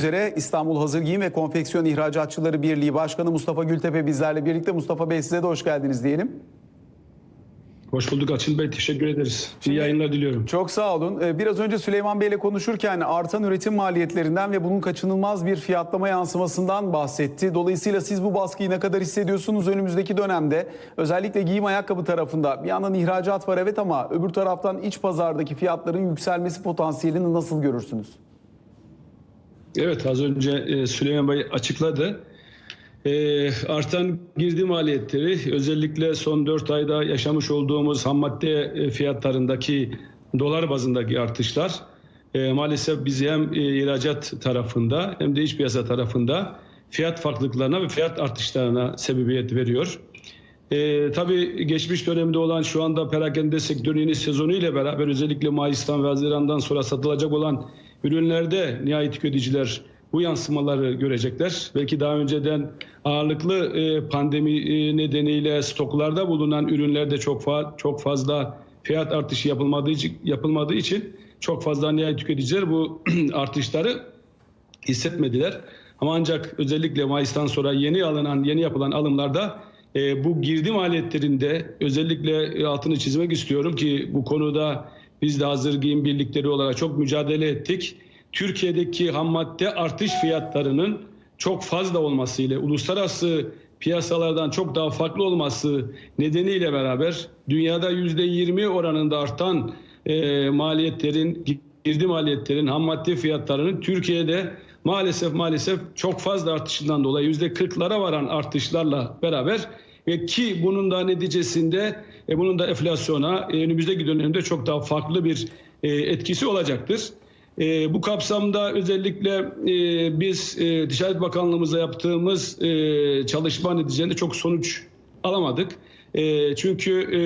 üzere İstanbul Hazır Giyim ve Konfeksiyon İhracatçıları Birliği Başkanı Mustafa Gültepe bizlerle birlikte. Mustafa Bey size de hoş geldiniz diyelim. Hoş bulduk Açıl Bey. Teşekkür ederiz. İyi yayınlar diliyorum. Çok sağ olun. Ee, Biraz önce Süleyman Bey ile konuşurken artan üretim maliyetlerinden ve bunun kaçınılmaz bir fiyatlama yansımasından bahsetti. Dolayısıyla siz bu baskıyı ne kadar hissediyorsunuz önümüzdeki dönemde? Özellikle giyim ayakkabı tarafında bir yandan ihracat var evet ama öbür taraftan iç pazardaki fiyatların yükselmesi potansiyelini nasıl görürsünüz? Evet az önce e, Süleyman Bey açıkladı. E, artan girdi maliyetleri özellikle son 4 ayda yaşamış olduğumuz ham madde e, fiyatlarındaki dolar bazındaki artışlar e, maalesef bizi hem e, ihracat tarafında hem de iç piyasa tarafında fiyat farklılıklarına ve fiyat artışlarına sebebiyet veriyor. E, tabii geçmiş dönemde olan şu anda perakende sektörünün sezonu ile beraber özellikle Mayıs'tan ve Haziran'dan sonra satılacak olan ürünlerde nihayet tüketiciler bu yansımaları görecekler. Belki daha önceden ağırlıklı e, pandemi e, nedeniyle stoklarda bulunan ürünlerde çok çok fazla fiyat artışı yapılmadığı için, yapılmadığı için çok fazla nihayet tüketiciler bu artışları hissetmediler. Ama ancak özellikle Mayıs'tan sonra yeni alınan, yeni yapılan alımlarda e, bu girdi maliyetlerinde özellikle e, altını çizmek istiyorum ki bu konuda biz de hazır giyim birlikleri olarak çok mücadele ettik. Türkiye'deki ham madde artış fiyatlarının çok fazla olmasıyla uluslararası piyasalardan çok daha farklı olması nedeniyle beraber dünyada %20 oranında artan e, maliyetlerin girdi maliyetlerin, ham madde fiyatlarının Türkiye'de maalesef maalesef çok fazla artışından dolayı yüzde kırklara varan artışlarla beraber ve ki bunun da neticesinde e, bunun da enflasyona e, önümüzdeki dönemde çok daha farklı bir e, etkisi olacaktır. E, bu kapsamda özellikle e, biz e, Ticaret Bakanlığımızla yaptığımız e, çalışma neticesinde çok sonuç alamadık. E, çünkü e,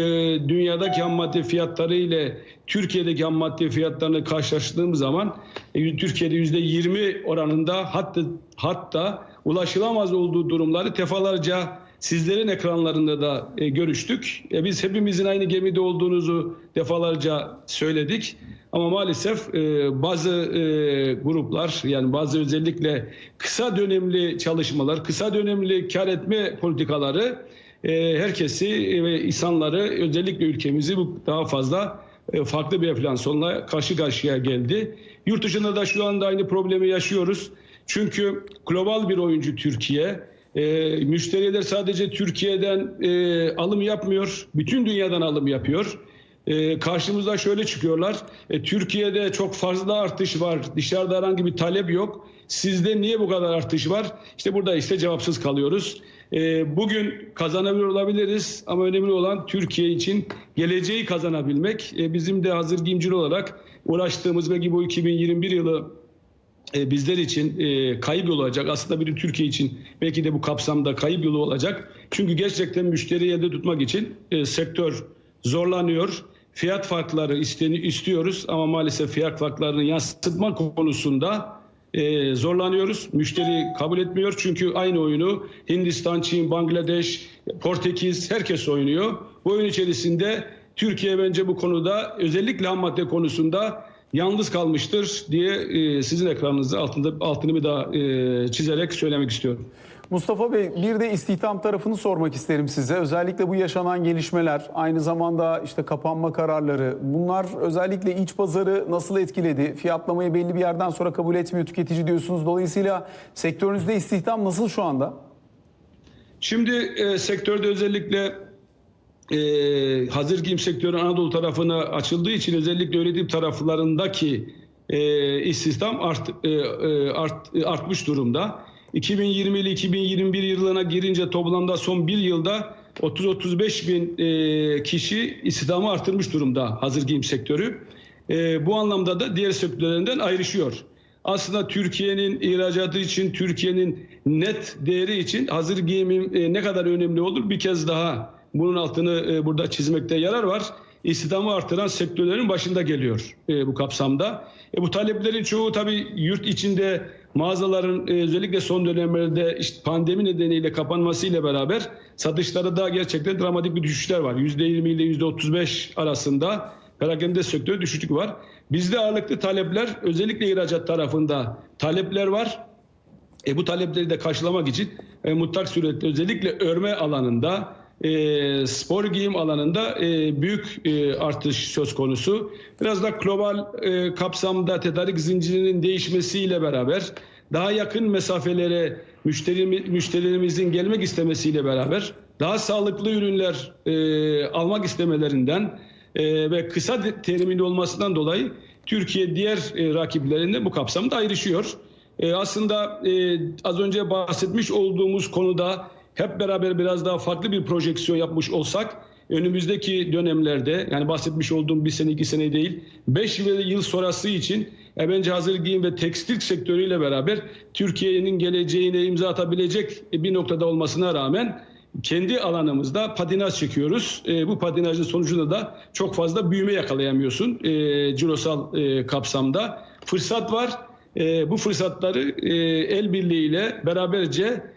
dünyadaki ham madde fiyatları ile Türkiye'deki ham madde fiyatlarını karşılaştırdığımız zaman e, Türkiye'de yüzde 20 oranında hatta hatta ulaşılamaz olduğu durumları defalarca sizlerin ekranlarında da e, görüştük. E, biz hepimizin aynı gemide olduğunuzu defalarca söyledik. Ama maalesef e, bazı e, gruplar yani bazı özellikle kısa dönemli çalışmalar, kısa dönemli kar etme politikaları e, herkesi e, ve insanları özellikle ülkemizi bu daha fazla e, farklı bir enflasyonla karşı karşıya geldi. Yurt dışında da şu anda aynı problemi yaşıyoruz. Çünkü global bir oyuncu Türkiye. E, müşteriler sadece Türkiye'den e, alım yapmıyor, bütün dünyadan alım yapıyor. E, karşımıza şöyle çıkıyorlar. E, Türkiye'de çok fazla artış var. Dışarıda herhangi bir talep yok. Sizde niye bu kadar artış var? İşte burada işte cevapsız kalıyoruz. E, bugün kazanabilir olabiliriz ama önemli olan Türkiye için geleceği kazanabilmek. E, bizim de hazır giyimcili olarak uğraştığımız belki bu 2021 yılı bizler için e, kayıp yolu olacak. Aslında bir Türkiye için belki de bu kapsamda kayıp yolu olacak. Çünkü gerçekten müşteriyi elde tutmak için e, sektör zorlanıyor. Fiyat farkları istiyoruz ama maalesef fiyat farklarını yansıtma konusunda e, zorlanıyoruz. Müşteri kabul etmiyor çünkü aynı oyunu Hindistan, Çin, Bangladeş, Portekiz herkes oynuyor. Bu oyun içerisinde Türkiye bence bu konuda özellikle ham madde konusunda yalnız kalmıştır diye e, sizin ekranınızda altında altını bir daha e, çizerek söylemek istiyorum. Mustafa Bey bir de istihdam tarafını sormak isterim size. Özellikle bu yaşanan gelişmeler, aynı zamanda işte kapanma kararları bunlar özellikle iç pazarı nasıl etkiledi? Fiyatlamayı belli bir yerden sonra kabul etmiyor tüketici diyorsunuz. Dolayısıyla sektörünüzde istihdam nasıl şu anda? Şimdi e, sektörde özellikle e, hazır giyim sektörü Anadolu tarafına açıldığı için özellikle üretim taraflarındaki e, istihdam art, e, e, art, artmış durumda. 2020 ile 2021 yılına girince toplamda son bir yılda 30-35 bin e, kişi istihdamı artırmış durumda hazır giyim sektörü. E, bu anlamda da diğer sektörlerinden ayrışıyor. Aslında Türkiye'nin ihracatı için, Türkiye'nin net değeri için hazır giyimin e, ne kadar önemli olur bir kez daha bunun altını e, burada çizmekte yarar var. İstihdamı artıran sektörlerin başında geliyor e, bu kapsamda. E, bu taleplerin çoğu tabii yurt içinde mağazaların e, özellikle son dönemlerde işte pandemi nedeniyle kapanmasıyla beraber satışları da gerçekten dramatik bir düşüşler var. %20 ile %35 arasında perakende sektörü düşüşlük var. Bizde ağırlıklı talepler özellikle ihracat tarafında talepler var. E, bu talepleri de karşılamak için e, mutlak surette özellikle örme alanında, e, spor giyim alanında e, büyük e, artış söz konusu. Biraz da global e, kapsamda tedarik zincirinin değişmesiyle beraber daha yakın mesafelere müşteri, müşterilerimizin gelmek istemesiyle beraber daha sağlıklı ürünler e, almak istemelerinden e, ve kısa terimli olmasından dolayı Türkiye diğer e, rakiplerinde bu kapsamda ayrışıyor. E, aslında e, az önce bahsetmiş olduğumuz konuda hep beraber biraz daha farklı bir projeksiyon yapmış olsak önümüzdeki dönemlerde yani bahsetmiş olduğum bir sene iki sene değil 5 yıl sonrası için e, bence hazır giyim ve tekstil sektörüyle beraber Türkiye'nin geleceğine imza atabilecek bir noktada olmasına rağmen kendi alanımızda patinaj çekiyoruz. E, bu patinajın sonucunda da çok fazla büyüme yakalayamıyorsun e, cirosal e, kapsamda. Fırsat var. E, bu fırsatları e, el birliğiyle beraberce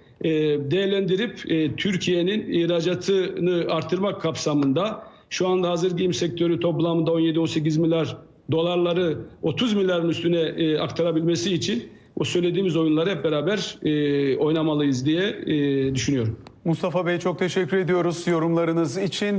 değerlendirip e, Türkiye'nin ihracatını artırmak kapsamında şu anda hazır giyim sektörü toplamda 17-18 milyar dolarları 30 milyarın üstüne e, aktarabilmesi için o söylediğimiz oyunları hep beraber e, oynamalıyız diye e, düşünüyorum. Mustafa Bey çok teşekkür ediyoruz yorumlarınız için.